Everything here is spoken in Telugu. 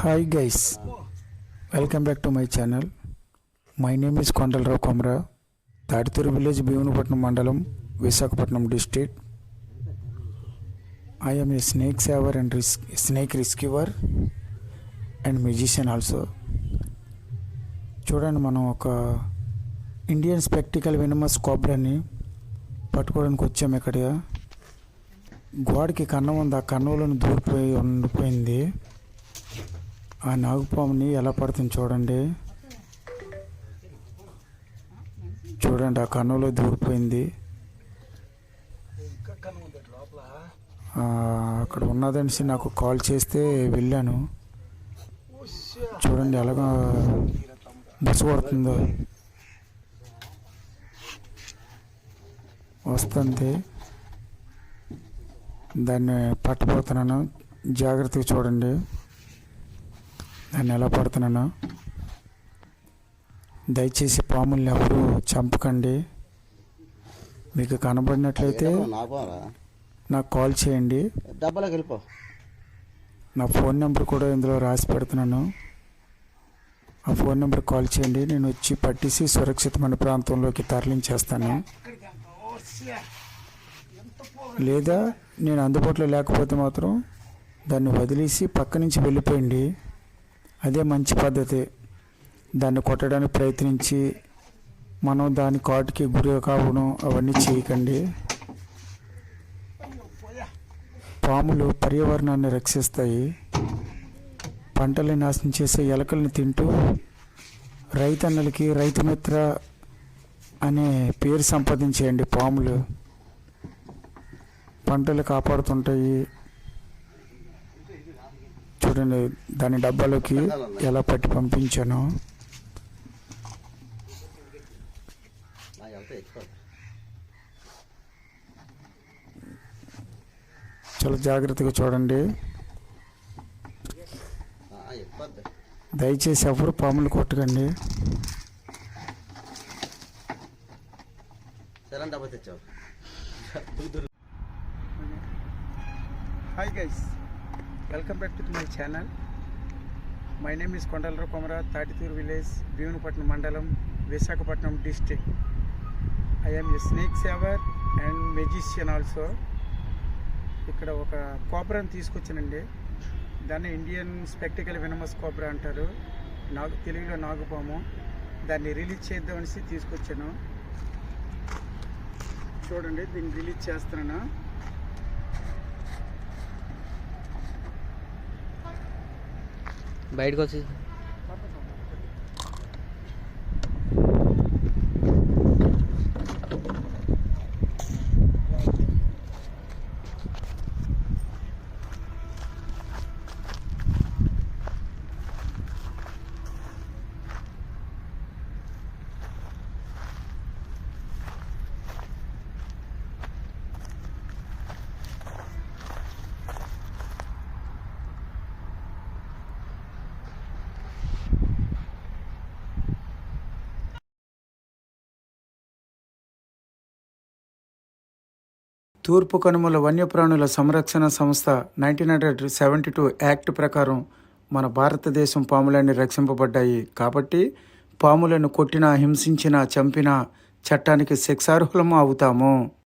Hi guys welcome back to my channel my name is Kondalarao Komara Tadituru village Bheemunipatnam మండలం Visakhapatnam district I a snake saver and risk snake rescuer and musician also చూడండి మనం ఒక ఇండియన్ స్పెక్టికల్ వినమస్ కోబ్రాని పట్టుకోవడానికి వచ్చాము ఇక్కడ గోడకి కన్నం ఉంది ఆ కన్నులను దూరిపోయి ఉండిపోయింది. ఆ నాగుపాముని ఎలా పడుతుంది చూడండి. చూడండి ఆ కన్నులో దూరిపోయింది. అక్కడ ఉన్నదనిసి నాకు కాల్ చేస్తే వెళ్ళాను. చూడండి ఎలాగా బస్సు పడుతుందో వస్తుంది దాన్ని పట్టబోతున్నాను జాగ్రత్తగా చూడండి. దాన్ని ఎలా పడుతున్నాను. దయచేసి పాముల్ని ఎవరు చంపకండి. మీకు కనబడినట్లయితే నాకు కాల్ చేయండి. డబ్బాలోకి వెళ్ళిపో. నా ఫోన్ నెంబర్ కూడా ఇందులో రాసి పెడుతున్నాను. ఆ ఫోన్ నెంబర్ కాల్ చేయండి. నేను వచ్చి పట్టేసి సురక్షితమైన ప్రాంతంలోకి తరలించేస్తాను. లేదా నేను అందుబాటులో లేకపోతే మాత్రం దాన్ని వదిలేసి పక్క నుంచి వెళ్ళిపోయింది అదే మంచి పద్ధతి. దాన్ని కొట్టడానికి ప్రయత్నించి మనం దాని కాటుకి గురి కావడం అవన్నీ చేయకండి. పాములు పర్యావరణాన్ని రక్షిస్తాయి. పంటల్ని నాశనం చేసే ఎలకల్ని తింటూ రైతన్నలకి రైతు మిత్ర అనే పేరు సంపాదించేయండి పాములు. పంటలు కాపాడుతుంటాయి. చూడండి దాని డబ్బాలోకి ఎలా పట్టి పంపించాను. చాలా జాగ్రత్తగా చూడండి. దయచేసి ఎవరు పాములు కొట్టకండి. తెచ్చావు hi guys welcome back to my channel my name is Kondalarao Komara Tatituru village Bheemunipatnam మండలం Visakhapatnam district I am a snake saver and magician also ఇక్కడ ఒక కోబ్రాని తీసుకొచ్చానండి. దాన్ని ఇండియన్ స్పెక్టికల్ వినమస్ కోబ్రా అంటారు. నాగు తెలుగులో నాగుపాము. దాన్ని రిలీజ్ చేద్దామనేసి తీసుకొచ్చాను. చూడండి దీన్ని రిలీజ్ చేస్తున్నాను. బయటకు వచ్చి తూర్పు కనుమల వన్యప్రాణుల సంరక్షణ సంస్థ nineteen hundred seventy two act ప్రకారం మన భారతదేశం పాములన్నీ రక్షింపబడ్డాయి. కాబట్టి పాములను కొట్టినా హింసించినా చంపినా చట్టానికి శిక్షార్హులము అవుతాము.